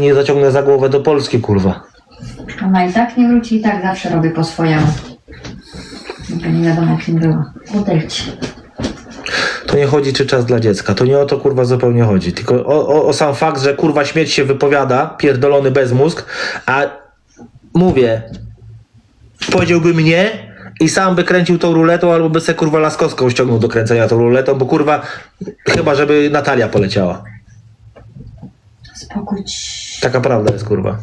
nie zaciągnę za głowę do Polski, kurwa. Ona i tak nie wróci, i tak zawsze robi po swojemu. Nie wiadomo kim była. Odejdź. To nie chodzi, czy czas dla dziecka. To nie o to kurwa zupełnie chodzi. Tylko o, o, o sam fakt, że kurwa śmierć się wypowiada, pierdolony bezmózg, a mówię, powiedziałby nie i sam by kręcił tą ruletą, albo by se kurwa Laskowską ściągnął do kręcenia tą ruletą, bo kurwa, chyba żeby Natalia poleciała. Spokój ci. Taka prawda jest kurwa.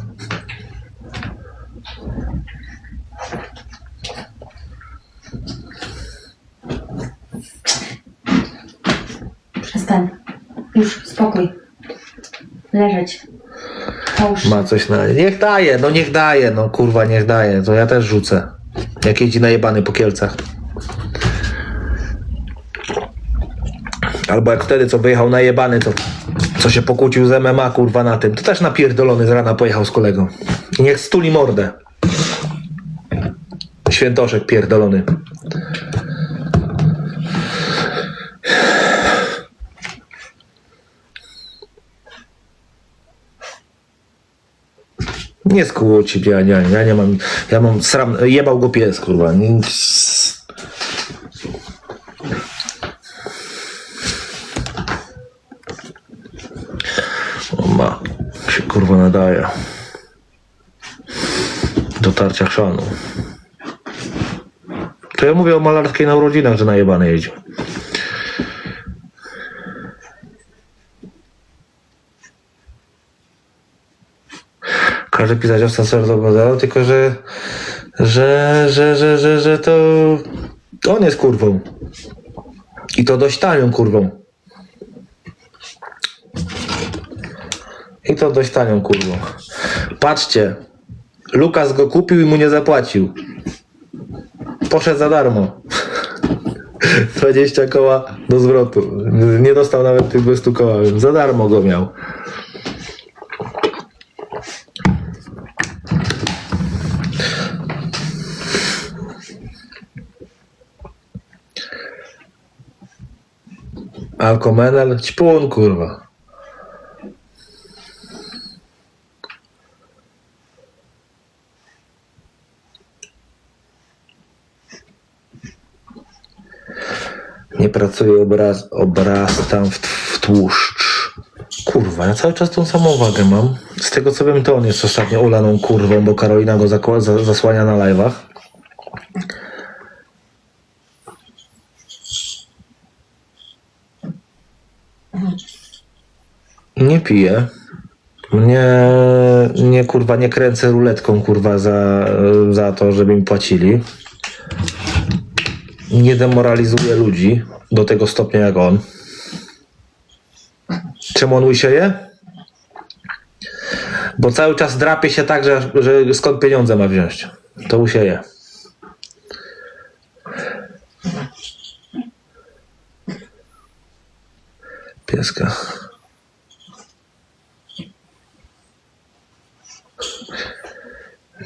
Przestań. Już, spokój. Leżeć. Połóż się. Ma coś na. Niech daje, no niech daje, no kurwa, niech daje. To ja też rzucę. Jak jeździ najebany po Kielcach. Albo jak wtedy, co wyjechał najebany, to co się pokłócił z MMA, kurwa, na tym. To też napierdolony z rana pojechał z kolegą. Niech stuli mordę. Świętoszek pierdolony. Nie skłóci, ja, ja, ja nie mam, ja mam sram, jebał go pies, kurwa. Ma, się kurwa nadaje. Dotarcia chrzanu. To ja mówię o malarskiej na urodzinach, że najebany jeździł. Każdy pisać o sensorze bazaro, tylko że, że, że, że, że, że to on jest kurwą. I to dość tanią kurwą. I to dość tanią kurwą. Patrzcie, Lukas go kupił i mu nie zapłacił. Poszedł za darmo. 20 koła do zwrotu. Nie dostał nawet tych 200 koła, za darmo go miał. Alkomenel, ćpun kurwa. Pracuje obraz, obraz tam w, w tłuszcz. Kurwa, ja cały czas tą samą wagę mam. Z tego co wiem, to on jest ostatnio ulaną kurwą, bo Karolina go za, zasłania na live'ach. Nie piję. Nie, nie kurwa, nie kręcę ruletką kurwa za, za to, żeby mi płacili. Nie demoralizuję ludzi do tego stopnia jak on. Czemu on łysieje? Bo cały czas drapie się tak, że, że skąd pieniądze ma wziąć. To łysieje. Pieska.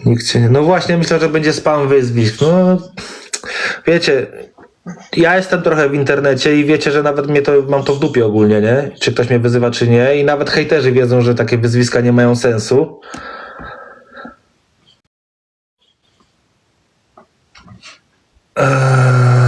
Nikt się nie... No właśnie, myślę, że będzie spam wyzwisk. No, wiecie, ja jestem trochę w internecie i wiecie, że nawet mnie to, mam to w dupie ogólnie, nie? Czy ktoś mnie wyzywa, czy nie. I nawet hejterzy wiedzą, że takie wyzwiska nie mają sensu. Eee...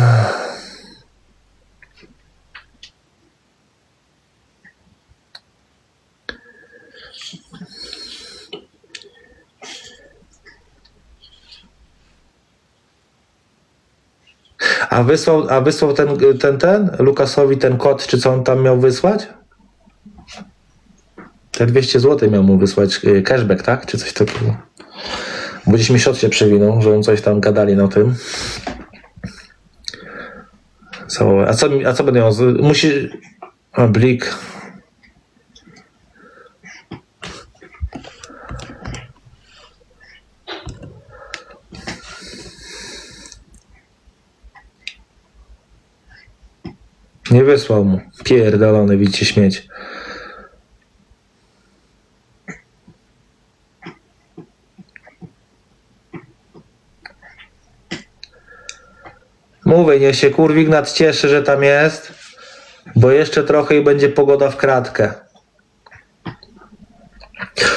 A wysłał, a wysłał ten, ten, ten, Lukasowi ten kod, czy co on tam miał wysłać? Te 200 zł miał mu wysłać y, cashback, tak? Czy coś takiego. Bo gdzieś mi szot się przewinął, że on coś tam gadali na tym. A co, a co będę Musi... A, blik. Nie wysłał mu. Pierdolony, widzicie śmieć. Mówię, niech się kurwik nad cieszy, że tam jest, bo jeszcze trochę i będzie pogoda w kratkę.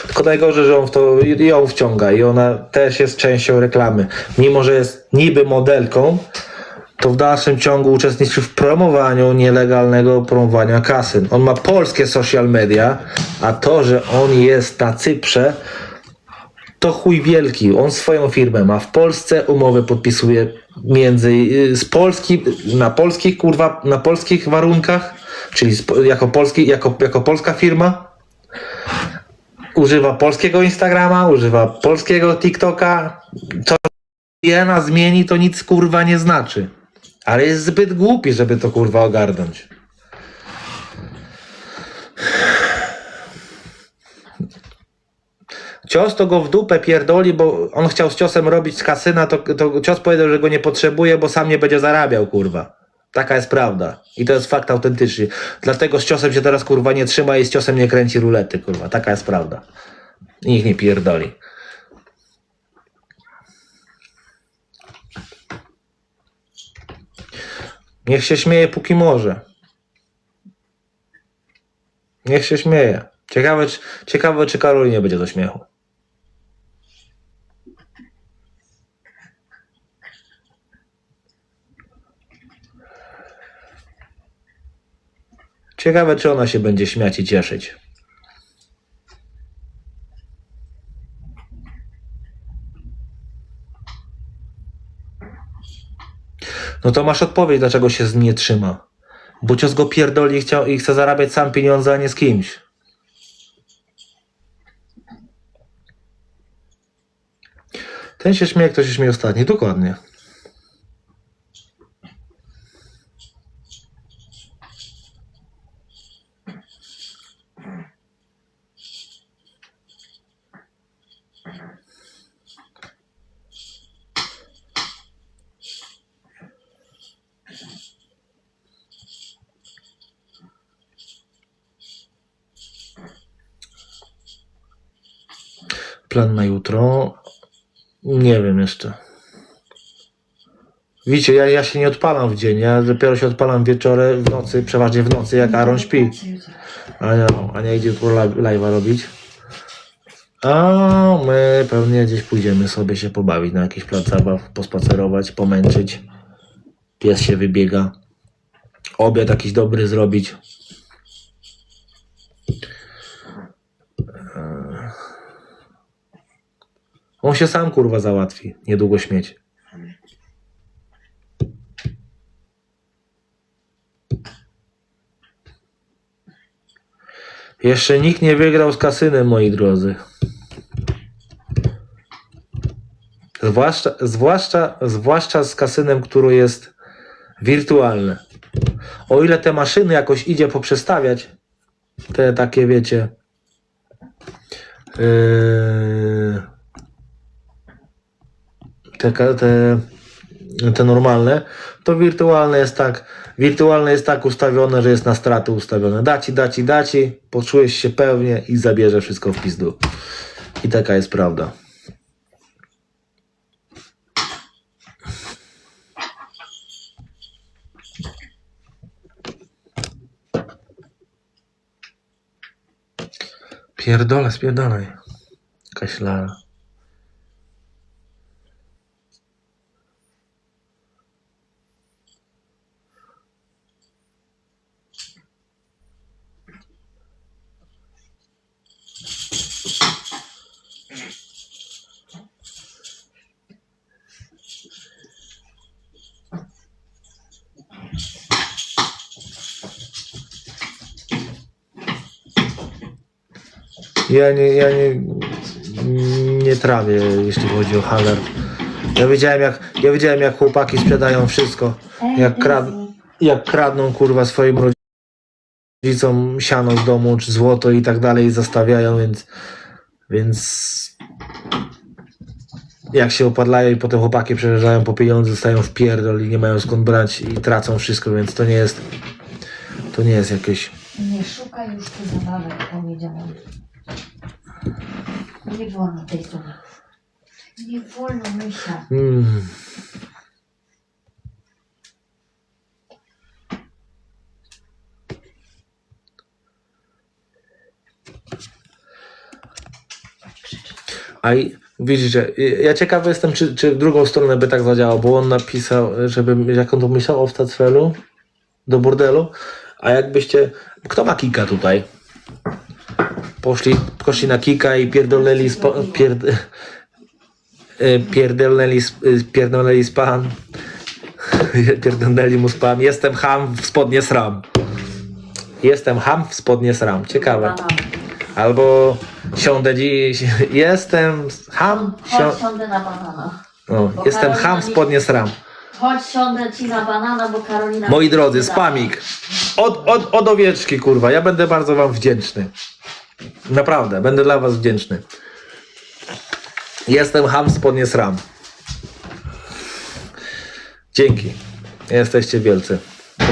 Tylko najgorzej, że on w to ją wciąga i ona też jest częścią reklamy. Mimo, że jest niby modelką, to w dalszym ciągu uczestniczy w promowaniu nielegalnego promowania kasyn. On ma polskie social media, a to, że on jest na Cyprze, to chuj wielki. On swoją firmę ma w Polsce, umowę podpisuje między y, z Polski, na polskich kurwa, na polskich warunkach, czyli sp- jako, polski, jako, jako polska firma. Używa polskiego Instagrama, używa polskiego TikToka. To jena zmieni, to nic kurwa nie znaczy. Ale jest zbyt głupi, żeby to kurwa ogarnąć. Cios to go w dupę pierdoli, bo on chciał z ciosem robić z kasyna, to, to cios powiedział, że go nie potrzebuje, bo sam nie będzie zarabiał, kurwa. Taka jest prawda. I to jest fakt autentyczny. Dlatego z ciosem się teraz kurwa nie trzyma i z ciosem nie kręci rulety, kurwa. Taka jest prawda. Niech nie pierdoli. Niech się śmieje póki może. Niech się śmieje. Ciekawe, czy, ciekawe, czy Karolinie będzie do śmiechu. Ciekawe, czy ona się będzie śmiać i cieszyć. No to masz odpowiedź, dlaczego się nie trzyma. Bo cios go pierdoli i, chciał, i chce zarabiać sam pieniądze, a nie z kimś. Ten się śmieje, kto się śmieje ostatni. Dokładnie. Plan na jutro. Nie wiem jeszcze. Widzicie, ja, ja się nie odpalam w dzień. Ja dopiero się odpalam wieczorem, w nocy, przeważnie w nocy, jak Aaron śpi. Ania, Ania idzie tu live- live'a robić. A my pewnie gdzieś pójdziemy sobie się pobawić na jakiś plac zabaw, pospacerować, pomęczyć. Pies się wybiega. Obiad jakiś dobry zrobić. On się sam kurwa załatwi. Niedługo śmieć. Jeszcze nikt nie wygrał z kasynem, moi drodzy. Zwłaszcza, zwłaszcza, zwłaszcza z kasynem, które jest wirtualne. O ile te maszyny jakoś idzie poprzestawiać, te takie wiecie, yy, te, te, te normalne, to wirtualne jest tak, wirtualne jest tak ustawione, że jest na straty ustawione. Daci, daci, daci, poczujesz się pewnie i zabierze wszystko w pizdu. I taka jest prawda. Pierdolę, spierdolaj. Jakaś. Ja nie, ja nie, nie trawię, jeśli chodzi o handel. Ja wiedziałem jak, ja wiedziałem jak chłopaki sprzedają wszystko. Jak, krad, jak kradną kurwa swoim rodzicom siano z domu, czy złoto i tak dalej zostawiają, więc więc jak się opadlają i potem chłopaki przejeżdżają po pieniądze, zostają w pierdol i nie mają skąd brać i tracą wszystko, więc to nie jest to nie jest jakieś Nie szukaj już tu zabawek, powiedziałam. Nie wolno tej sumy. Nie wolno myśla. mm, A i, widzicie, ja ciekawy jestem, czy, czy w drugą stronę by tak zadziałało, bo on napisał, żeby, jak on to myślał, o Stacfelu do bordelu, a jakbyście, kto ma kika tutaj? Poszli, poszli na kika i pierdolnęli, spa, pierd, e, pierdolnęli, e, pierdolnęli spam, pierdolnęli mu spam, jestem ham, w spodnie sram. Jestem ham, w spodnie sram. Ciekawe. Albo siądę dziś, jestem ham. Chodź, siądę na banana. o, Bo jestem ham, w spodnie sram. Chodź, siądę ci na banana, bo Karolina... Moi drodzy, spamik. Od, od, od owieczki, kurwa. Ja będę bardzo wam wdzięczny. Naprawdę, będę dla was wdzięczny. Jestem ham, spodnie sram. Dzięki. Jesteście wielcy.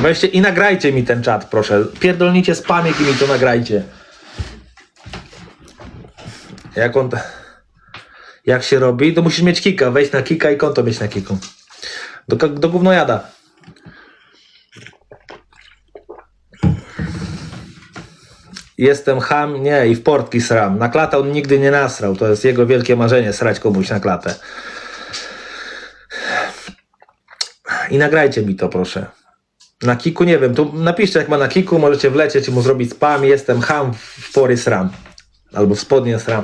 Weźcie i nagrajcie mi ten czat, proszę. Pierdolnijcie spamik i mi to nagrajcie. Jak on... Jak się robi, to musisz mieć kika. Wejść na kika i konto mieć na kiku. Do, do gównojada. Jestem ham, nie, i w portki sram. Na klatę on nigdy nie nasrał. To jest jego wielkie marzenie, srać komuś na klatę. I nagrajcie mi to, proszę. Na kiku, nie wiem, tu napiszcie jak ma na kiku, możecie wlecieć i mu zrobić spam. Jestem ham w pory sram. Albo w spodnie sram.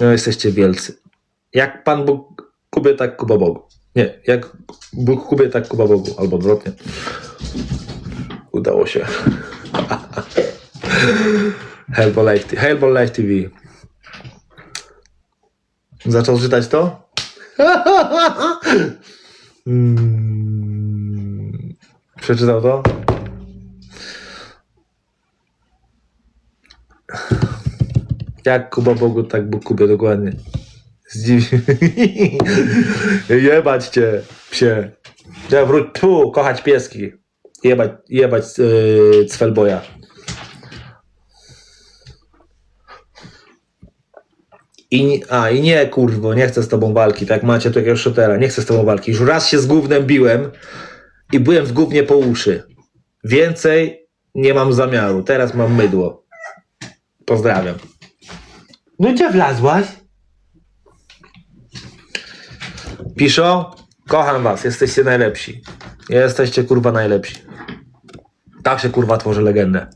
No, jesteście wielcy. Jak Pan Bóg Kubie, tak Kuba Bogu. Nie, jak Bóg Kubie, tak Kuba Bogu. Albo odwrotnie. Udało się. Hellboy Live, TV. Zaczął czytać to? Mm. Przeczytał to? Jak Kuba Bogu, tak Bóg Kubie, dokładnie. Zdziwi... Jebać cię, psie. Ja wróć tu, kochać pieski. Jebać, jebać yy, Cwelboja. I, a, i nie, kurwo, nie chcę z tobą walki, tak macie tu jakiegoś shotera, nie chcę z tobą walki. Już raz się z gównem biłem i byłem w gównie po uszy. Więcej nie mam zamiaru, teraz mam mydło. Pozdrawiam. No gdzie wlazłaś? Piszą, kocham was, jesteście najlepsi. Jesteście kurwa najlepsi. Tak się kurwa tworzy legendę.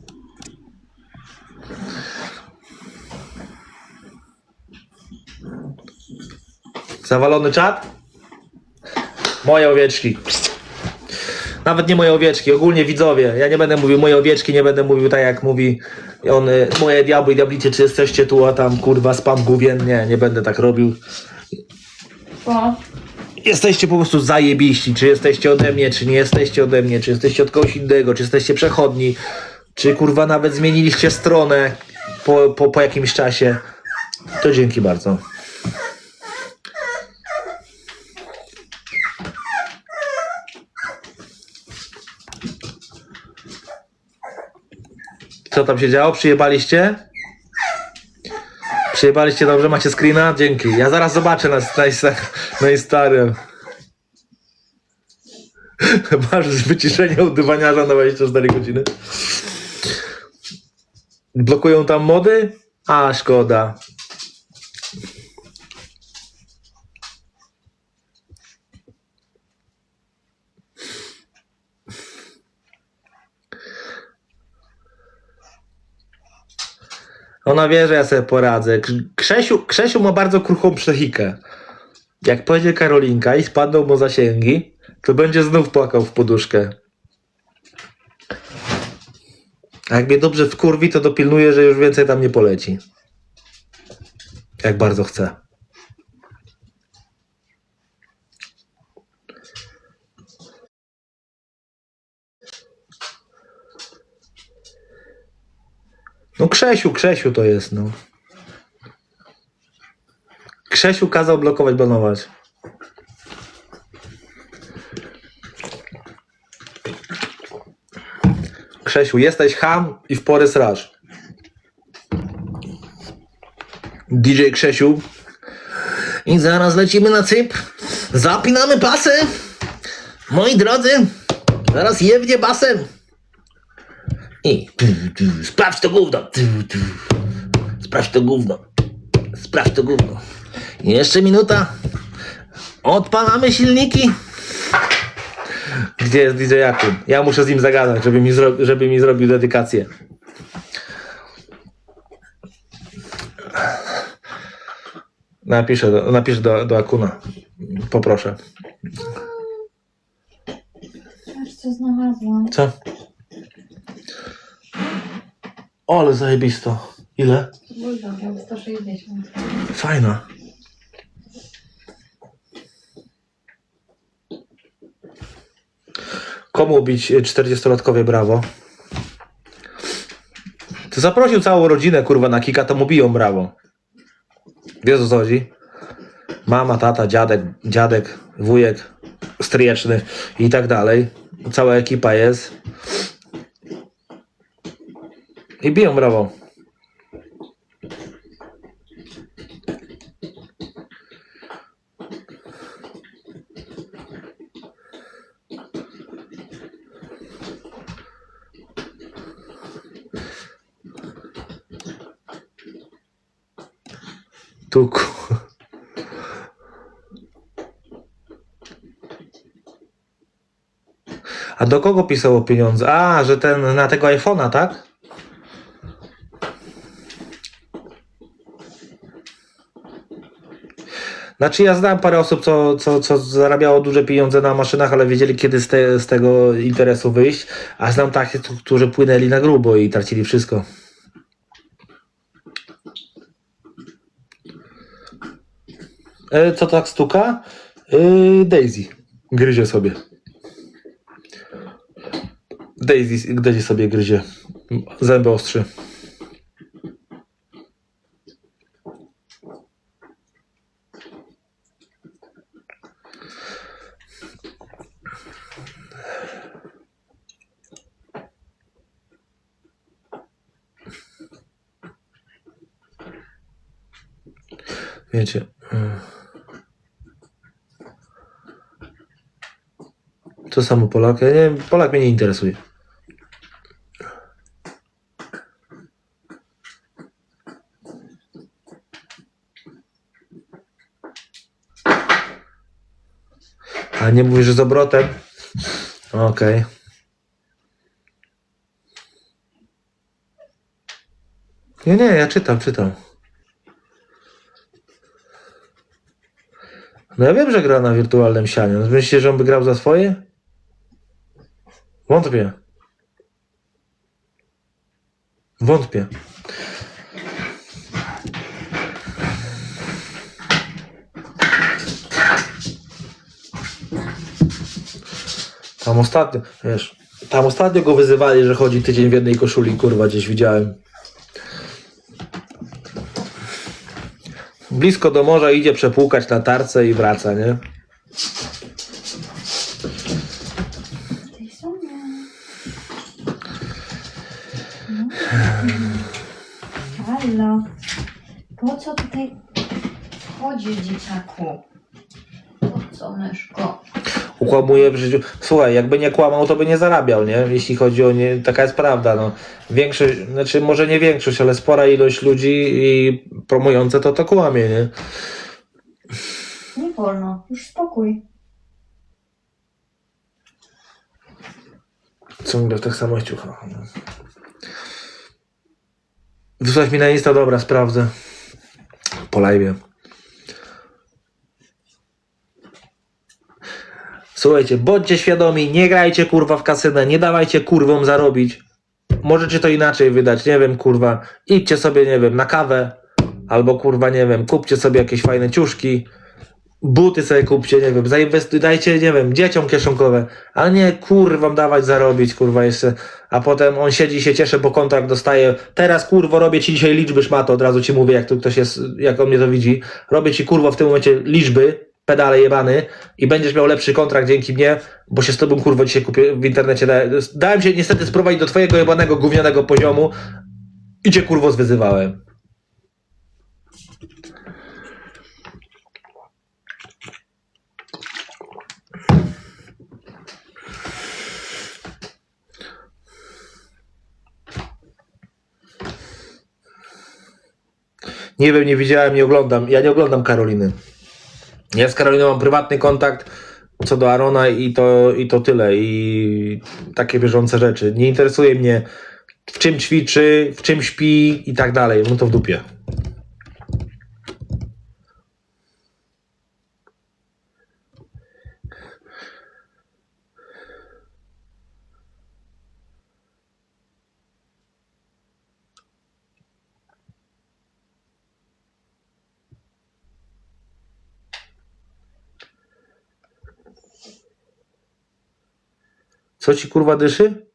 Zawalony czat? Moje owieczki. Nawet nie moje owieczki, ogólnie widzowie. Ja nie będę mówił moje owieczki, nie będę mówił tak jak mówi on, y, moje diabły i diablicie, czy jesteście tu, a tam kurwa spam główien. Nie, nie będę tak robił. O, Jesteście po prostu zajebiści, czy jesteście ode mnie, czy nie jesteście ode mnie, czy jesteście od kogoś innego, czy jesteście przechodni, czy kurwa nawet zmieniliście stronę po, po, po jakimś czasie. To dzięki bardzo. Co tam się działo? Przyjebaliście? Przyjebaliście dobrze? Macie screena? Dzięki. Ja zaraz zobaczę na, na, na Instagram. Masz wyciszenie od dywaniarza na 24 godziny. Blokują tam mody? A, szkoda. Ona wie, że ja sobie poradzę. Krzesiu, Krzesiu ma bardzo kruchą psychikę. Jak pojedzie Karolinka i spadną mu zasięgi, to będzie znów płakał w poduszkę. A jak mnie dobrze wkurwi, to dopilnuje, że już więcej tam nie poleci. Jak bardzo chce. No Krzesiu, Krzesiu to jest, no. Krzesiu kazał blokować, banować. Krzesiu, jesteś ham i w pory sraż. DJ Krzesiu. I zaraz lecimy na Cypr. Zapinamy pasy. Moi drodzy, zaraz jewnie basem. I tu, tu, sprawdź to gówno. Tu, tu. Sprawdź to gówno. Sprawdź to gówno. Jeszcze minuta. Odpalamy silniki. Gdzie jest DJ Jakub? Ja muszę z nim zagadać, żeby mi, zro- żeby mi zrobił dedykację. Napiszę do, napiszę do, do Akuna. Poproszę. Co znalazłam. Co? O, ale zajebisto. Ile? Bulldog miał 160. Fajna. Komu bić 40-latkowie brawo? Ty zaprosił całą rodzinę, kurwa, na kika, to mu biją brawo. Wiesz o co chodzi? Mama, tata, dziadek, dziadek, wujek, stryjeczny i tak dalej. Cała ekipa jest. I biją brawo. Tu ku- A do kogo pisało pieniądze? A, że ten na tego iPhone'a, tak? Znaczy ja znam parę osób, co, co, co zarabiało duże pieniądze na maszynach, ale wiedzieli kiedy z, te, z tego interesu wyjść, a znam takich, którzy płynęli na grubo i tracili wszystko. E, co tak stuka? E, Daisy. Gryzie sobie. Daisy, Daisy sobie gryzie. Zęby ostrzy. Wiecie. mm. To samo Polak. Ja nie wiem, Polak mnie nie interesuje. A nie mówisz, że z obrotem? Okej. Nie, nie, ja czytam, czytam. No ja wiem, że gra na wirtualnym sianie. No Myślicie, że on by grał za swoje? Wątpię. Wątpię. Tam ostatnio, wiesz, tam ostatnio go wyzywali, że chodzi tydzień w jednej koszuli, kurwa, gdzieś widziałem. Blisko do morza idzie przepłukać na tarce i wraca, nie? Halo. Po co tutaj wchodzisz, dzieciaku? Ukłamuje w życiu. Słuchaj, jakby nie kłamał, to by nie zarabiał, nie? Jeśli chodzi o nie, taka jest prawda, no. Większość, znaczy może nie większość, ale spora ilość ludzi i promujące to to kłamie, nie? Nie wolno. Już spokój. Ciągle w tych samych ciuchach. no. Wysłać mi na Insta, dobra, sprawdzę. Po live. Słuchajcie, bądźcie świadomi, nie grajcie kurwa w kasynę, nie dawajcie kurwom zarobić. Możecie to inaczej wydać, nie wiem, kurwa. Idźcie sobie, nie wiem, na kawę, albo kurwa, nie wiem, kupcie sobie jakieś fajne ciuszki, buty sobie kupcie, nie wiem, zainwestuj, dajcie, nie wiem, dzieciom kieszonkowe, ale nie kurwam dawać zarobić, kurwa, jeszcze, a potem on siedzi i się cieszy, bo kontrakt dostaje, teraz kurwo robię ci dzisiaj liczby szmato, od razu ci mówię, jak tu ktoś jest, jak on mnie to widzi, robię ci kurwo w tym momencie liczby, pedale jebany i będziesz miał lepszy kontrakt dzięki mnie, bo się z tobą kurwo dzisiaj kupię w internecie, dałem, się niestety sprowadzić do twojego jebanego gównianego poziomu i cię kurwo zwyzywałem. Nie wiem, nie widziałem, nie oglądam. Ja nie oglądam Karoliny. Ja z Karoliną mam prywatny kontakt co do Arona i to, i to tyle. I takie bieżące rzeczy. Nie interesuje mnie, w czym ćwiczy, w czym śpi i tak dalej. No to w dupie. Co ci kurwa dyszy?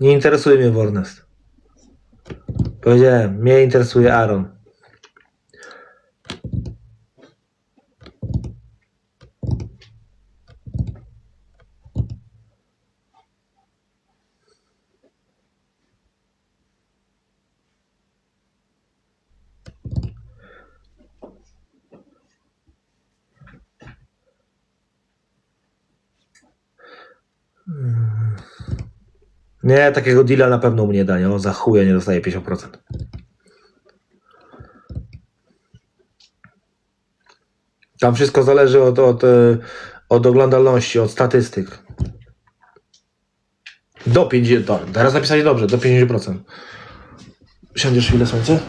Nie interesuje mnie Warnest. Powiedziałem, mnie interesuje Aaron. Nie, takiego deala na pewno mu nie da, nie? On za chuja nie dostaje 50%. Tam wszystko zależy od, od, od oglądalności, od statystyk. Do 50%. To, teraz napisali dobrze, do 50%. Siądziesz chwilę słońce?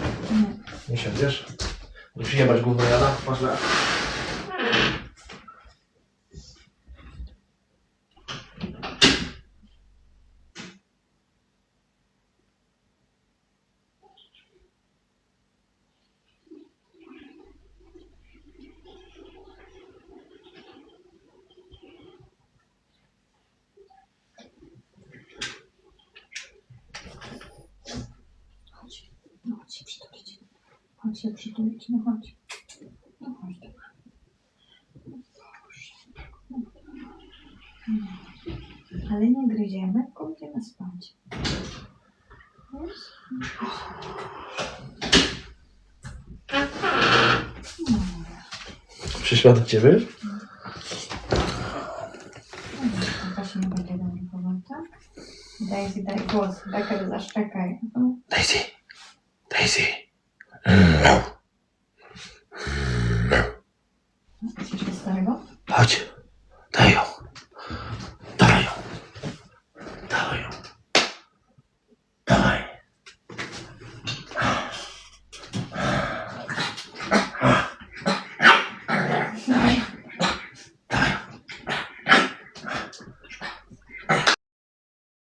Nie siądziesz? Nie przyjebać gówno jada? Masz na... No chodź się przytulić. Chodź się przytulić, no chodź. No chodź. dobra. Ale nie gryziemy, tylko będziemy spać. Wiesz? Przyszła do ciebie? Daisy, daj głos, Becker, zaszczekaj. Daisy! Daisy!